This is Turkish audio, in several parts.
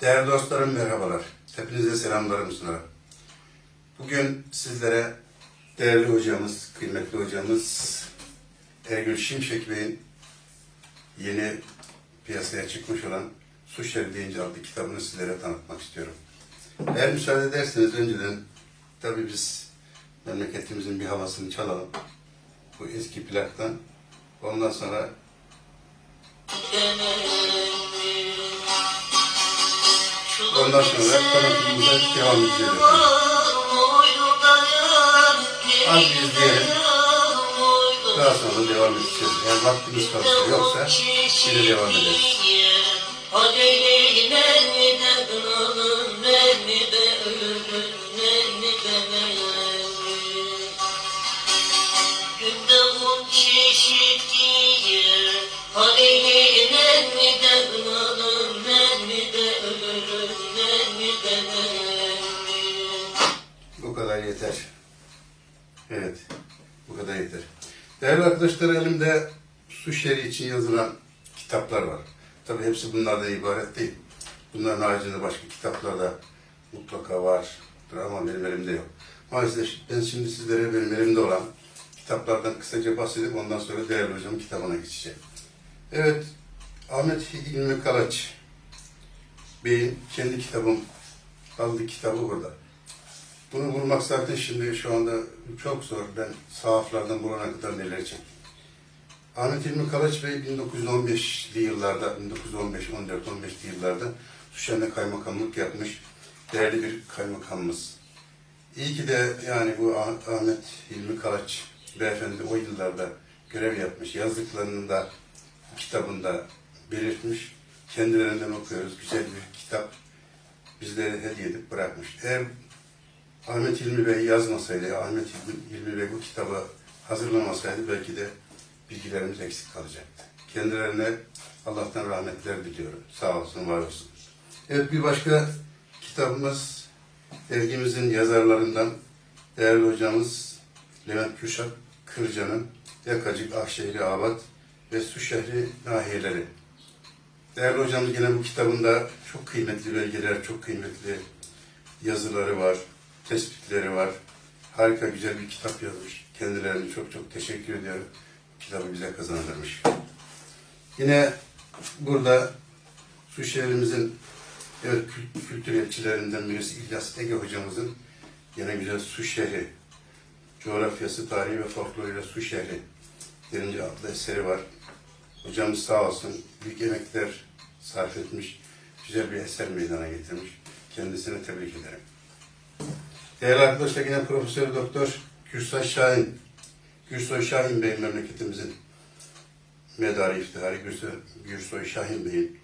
Değerli dostlarım merhabalar. Hepinize selamlarımı sunarım. Bugün sizlere değerli hocamız, kıymetli hocamız Ergül Şimşek Bey'in yeni piyasaya çıkmış olan Suç Şerri deyince adlı kitabını sizlere tanıtmak istiyorum. Eğer müsaade ederseniz önceden tabii biz memleketimizin bir havasını çalalım. Bu eski plaktan. Ondan sonra ondan sonra tanıtımımıza devam edeceğiz. Az bir izleyelim. Daha sonra devam edeceğiz. Eğer vaktimiz kalırsa yoksa yine devam ederiz. Günde Evet, bu kadar yeter. Değerli arkadaşlar elimde su şerri için yazılan kitaplar var. Tabii hepsi bunlardan ibaret değil. Bunların haricinde başka kitaplar da mutlaka vardır ama benim elimde yok. Maalesef ben şimdi sizlere benim elimde olan kitaplardan kısaca bahsedip ondan sonra değerli hocamın kitabına geçeceğim. Evet, Ahmet İlmi Kalaç Bey'in kendi kitabım, adlı kitabı burada. Bunu bulmak zaten şimdi şu anda çok zor. Ben sahaflardan bulana kadar neler çektim. Ahmet İlmi Kalaç Bey 1915'li yıllarda, 1915, 14, 15'li yıllarda Suşen'de kaymakamlık yapmış. Değerli bir kaymakamımız. İyi ki de yani bu Ah- Ahmet İlmi Kalaç beyefendi o yıllarda görev yapmış. Yazdıklarını da kitabında belirtmiş. Kendilerinden okuyoruz. Güzel bir kitap bizlere hediye edip bırakmış. Eğer Ahmet İlmi Bey yazmasaydı, Ahmet İlmi, İlmi Bey bu kitabı hazırlamasaydı belki de bilgilerimiz eksik kalacaktı. Kendilerine Allah'tan rahmetler diliyorum. Sağ olsun, var olsun. Evet bir başka kitabımız dergimizin yazarlarından değerli hocamız Levent Kürşat Kırca'nın Yakacık, Ahşehri, Abat ve Su Şehri Nahiyeleri. Değerli hocamız yine bu kitabında çok kıymetli belgeler, çok kıymetli yazıları var, tespitleri var. Harika güzel bir kitap yazmış. Kendilerine çok çok teşekkür ediyorum. Kitabı bize kazandırmış. Yine burada su şehrimizin evet, kül- kültür elçilerinden birisi İlyas Ege hocamızın yine güzel su şehri, coğrafyası, tarihi ve folkloruyla su şehri derince adlı eseri var. Hocamız sağ olsun büyük emekler sarf etmiş, güzel bir eser meydana getirmiş. Kendisine tebrik ederim. Değerli arkadaşlar yine Profesör Doktor Gürsoy Şahin, Gürsoy Şahin Bey memleketimizin medarı iftiharı Gürsoy, Gürsoy Şahin Bey'in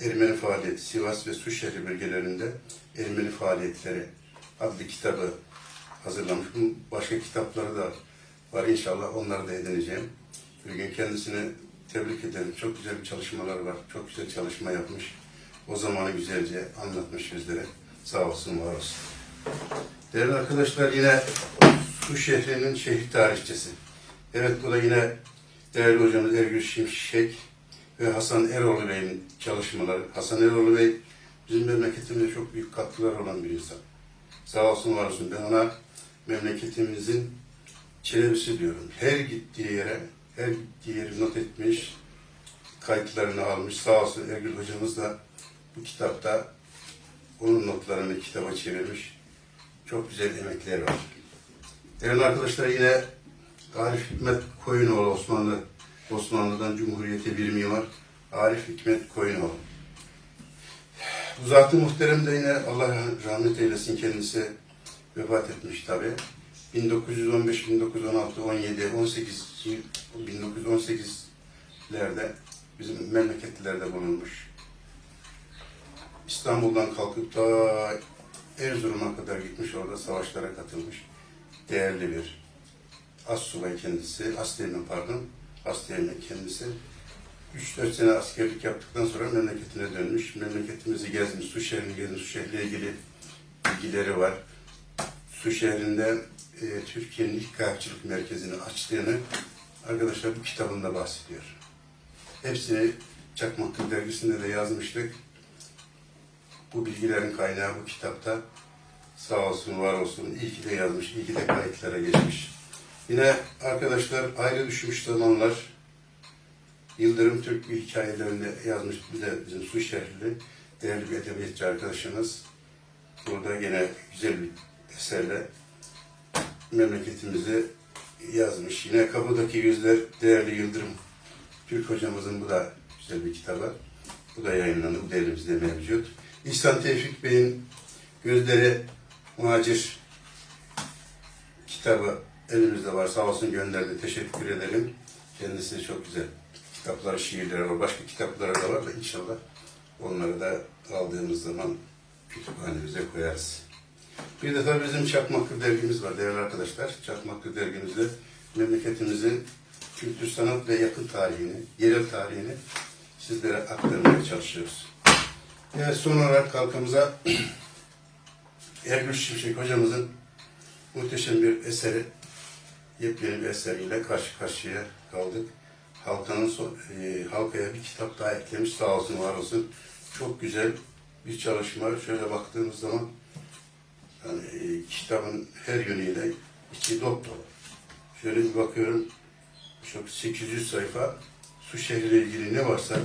Ermeni faaliyeti Sivas ve Suşehri bölgelerinde Ermeni faaliyetleri adlı kitabı hazırlamış. Başka kitapları da var inşallah onları da edineceğim. Bir gün kendisini tebrik ederim. Çok güzel bir çalışmaları var. Çok güzel çalışma yapmış. O zamanı güzelce anlatmış bizlere. Sağ olsun, var olsun. Değerli arkadaşlar yine Su şehrinin şehir tarihçesi. Evet bu da yine değerli hocamız Ergül Şimşek ve Hasan Eroğlu Bey'in çalışmaları. Hasan Eroğlu Bey bizim memleketimize çok büyük katkılar olan bir insan. Sağ olsun var olsun. Ben ona memleketimizin çelebisi diyorum. Her gittiği yere, her gittiği yeri not etmiş, kayıtlarını almış. Sağ olsun Ergül hocamız da bu kitapta onun notlarını kitaba çevirmiş. Çok güzel emekler var. Değerli arkadaşlar yine Arif Hikmet Koyunoğlu Osmanlı Osmanlı'dan Cumhuriyete bir mimar Arif Hikmet Koyunoğlu. Bu zat-ı muhterem de yine Allah rahmet eylesin kendisi vefat etmiş tabi. 1915, 1916, 17, 18, 1918'lerde bizim memleketlerde bulunmuş. İstanbul'dan kalkıp da Erzurum'a kadar gitmiş orada savaşlara katılmış. Değerli bir assubay kendisi, asteğmen pardon, asteğmen kendisi. 3-4 sene askerlik yaptıktan sonra memleketine dönmüş. Memleketimizi gezmiş, su şehrini gezmiş, su şehriyle ilgili bilgileri var. Su şehrinde e, Türkiye'nin ilk kayakçılık merkezini açtığını arkadaşlar bu kitabında bahsediyor. Hepsini Çakmaklı dergisinde de yazmıştık. Bu bilgilerin kaynağı bu kitapta. Sağ olsun, var olsun. İyi ki de yazmış, iyi ki de kayıtlara geçmiş. Yine arkadaşlar ayrı düşmüş zamanlar Yıldırım Türk bir hikayelerinde yazmış bir de bizim su şehrli değerli bir edebiyatçı arkadaşımız. Burada yine güzel bir eserle memleketimizi yazmış. Yine Kapıdaki Yüzler değerli Yıldırım Türk hocamızın bu da güzel bir kitabı. Bu da yayınlandı. Bu da mevcut. İhsan Tevfik Bey'in Gözleri Muhacir kitabı elimizde var. Sağ olsun gönderdi. Teşekkür ederim. Kendisi çok güzel kitapları, şiirleri var. Başka kitapları da var da inşallah onları da aldığımız zaman kütüphanemize koyarız. Bir de tabii bizim Çakmaklı dergimiz var değerli arkadaşlar. Çakmaklı dergimizde memleketimizin kültür, sanat ve yakın tarihini, yerel tarihini sizlere aktarmaya çalışıyoruz. Evet, son olarak halkamıza Ergül Şimşek hocamızın muhteşem bir eseri, yepyeni bir eseriyle karşı karşıya kaldık. Halkanın e, halkaya bir kitap daha eklemiş sağ olsun var olsun. Çok güzel bir çalışma. Şöyle baktığımız zaman yani e, kitabın her yönüyle içi dop dolu. Şöyle bir bakıyorum. Çok 800 sayfa su şehriyle ilgili ne varsa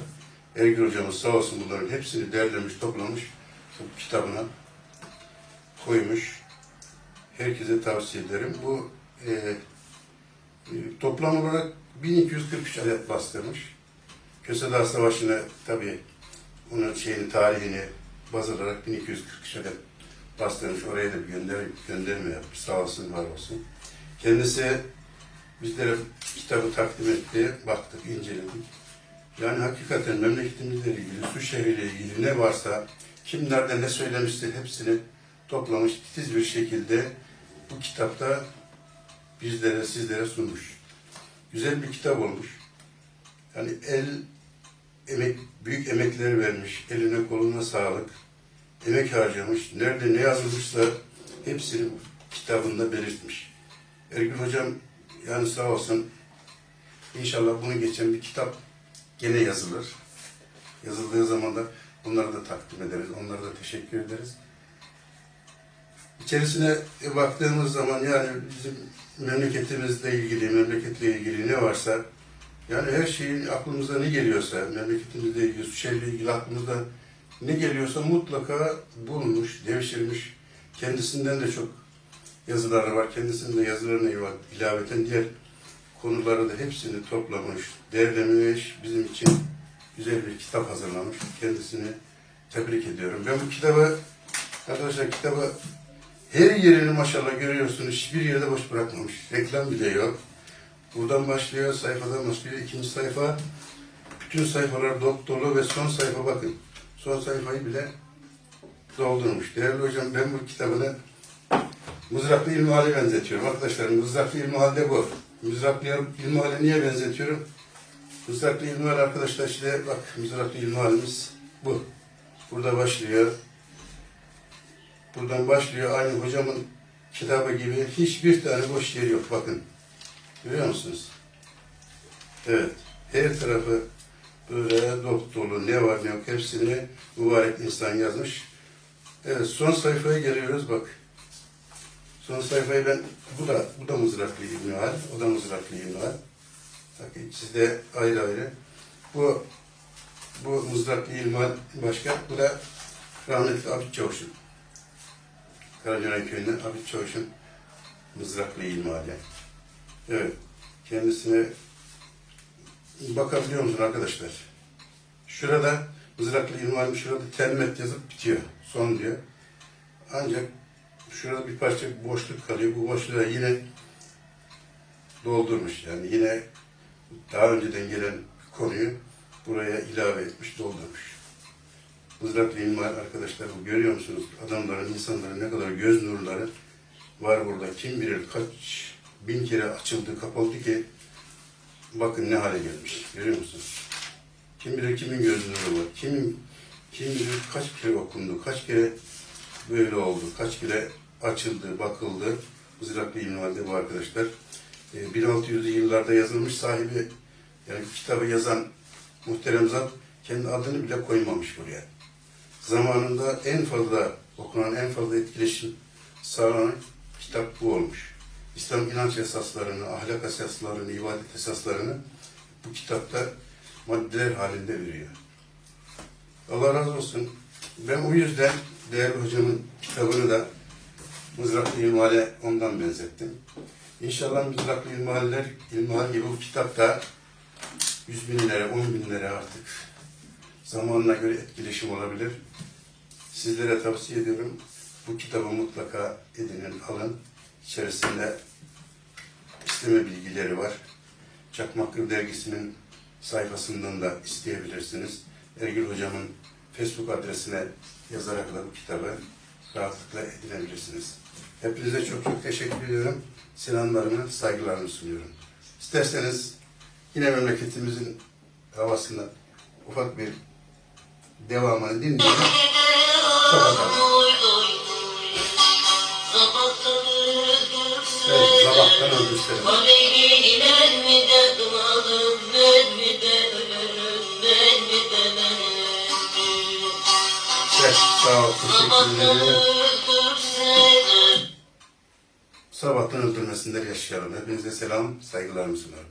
Ergür hocamız sağ olsun bunların hepsini derlemiş, toplamış kitabına koymuş. Herkese tavsiye ederim. Bu e, e, toplam olarak 1243 adet bastırmış. Kösedağ Savaşı'na tabii onun şeyini, tarihini baz alarak 1243 adet bastırmış. Oraya da bir gönder, gönderme yapmış. Sağ olsun, var olsun. Kendisi bizlere kitabı takdim etti. Baktık, inceledik. Yani hakikaten memleketimizle ilgili, su şehriyle ilgili ne varsa, kim nerede ne söylemişse hepsini toplamış, titiz bir şekilde bu kitapta bizlere, sizlere sunmuş. Güzel bir kitap olmuş. Yani el, emek, büyük emekleri vermiş, eline koluna sağlık, emek harcamış, nerede ne yazılmışsa hepsini kitabında belirtmiş. Ergün Hocam yani sağ olsun inşallah bunu geçen bir kitap gene yazılır. Yazıldığı zaman da bunları da takdim ederiz. Onlara da teşekkür ederiz. İçerisine baktığımız zaman yani bizim memleketimizle ilgili, memleketle ilgili ne varsa yani her şeyin aklımıza ne geliyorsa, memleketimizle ilgili, su şehriyle ilgili aklımızda ne geliyorsa mutlaka bulmuş, devşirmiş. Kendisinden de çok yazıları var. Kendisinin de yazılarına ilaveten diğer konuları da hepsini toplamış, derlemiş, bizim için güzel bir kitap hazırlamış. Kendisini tebrik ediyorum. Ben bu kitabı, arkadaşlar kitabı her yerini maşallah görüyorsunuz. Hiçbir yerde boş bırakmamış. Reklam bile yok. Buradan başlıyor, sayfadan başlıyor. ikinci sayfa. Bütün sayfalar dop dolu ve son sayfa bakın. Son sayfayı bile doldurmuş. Değerli hocam ben bu kitabını Mızraklı İlmihal'e benzetiyorum. Arkadaşlar Mızraklı İlmihal de bu. Mızraklı İlmihal'e niye benzetiyorum? Mızraklı İlmihal arkadaşlar işte bak Mızraklı İlmihal'imiz bu. Burada başlıyor. Buradan başlıyor. Aynı hocamın kitabı gibi hiçbir tane boş yer yok. Bakın. Görüyor musunuz? Evet. Her tarafı böyle dop dolu ne var ne yok hepsini mübarek insan yazmış. Evet son sayfaya geliyoruz bak. Son sayfayı ben, bu da, bu da mızraklı İbn Hal, o da mızraklı İbn Hal. Bakın sizde ayrı ayrı. Bu, bu mızraklı İbn Hal başka, bu da rahmetli Abid Çavuş'un. Karacaray köyünden Abid Çavuş'un mızraklı İbn Hal'i. Evet, kendisine bakabiliyor musun arkadaşlar? Şurada mızraklı İbn Hal'in şurada telmet yazıp bitiyor, son diyor. Ancak şurada bir parça boşluk kalıyor. Bu boşluğa yine doldurmuş. Yani yine daha önceden gelen konuyu buraya ilave etmiş, doldurmuş. Mızraklı İlmihal arkadaşlar bu görüyor musunuz? Adamların, insanların ne kadar göz nurları var burada. Kim bilir kaç bin kere açıldı, kapalı ki bakın ne hale gelmiş. Görüyor musunuz? Kim bilir kimin göz nuru var. Kimin, kim bilir kaç kere okundu, kaç kere böyle oldu. Kaç kere açıldı, bakıldı. Mızraklı İlmihal'de bu arkadaşlar. E, 1600'lü yıllarda yazılmış sahibi, yani kitabı yazan muhterem zat kendi adını bile koymamış buraya. zamanında en fazla okunan, en fazla etkileşim sağlanan kitap bu olmuş. İslam inanç esaslarını, ahlak esaslarını, ibadet esaslarını bu kitapta maddeler halinde veriyor. Allah razı olsun. Ben o yüzden değerli hocamın kitabını da Mızraklı İlmihal'e ondan benzettim. İnşallah Mızraklı İlmihaller, İlmihal gibi bu kitapta yüz binlere, on binlere artık zamanına göre etkileşim olabilir. Sizlere tavsiye ediyorum. Bu kitabı mutlaka edinin, alın. İçerisinde isteme bilgileri var. Çakmaklı Dergisi'nin sayfasından da isteyebilirsiniz. Ergül Hocam'ın Facebook adresine yazarak da bu kitabı rahatlıkla edinebilirsiniz. Hepinize çok çok teşekkür ediyorum. Selamlarımı, saygılarımı sunuyorum. İsterseniz yine memleketimizin havasında ufak bir devamını dinleyelim. Evet, sabahtan öldürseniz. Sağ ol, teşekkür ederim. Sabahtan öldürmesinler yaşayalım. Hepinize selam, saygılarımı sunarım.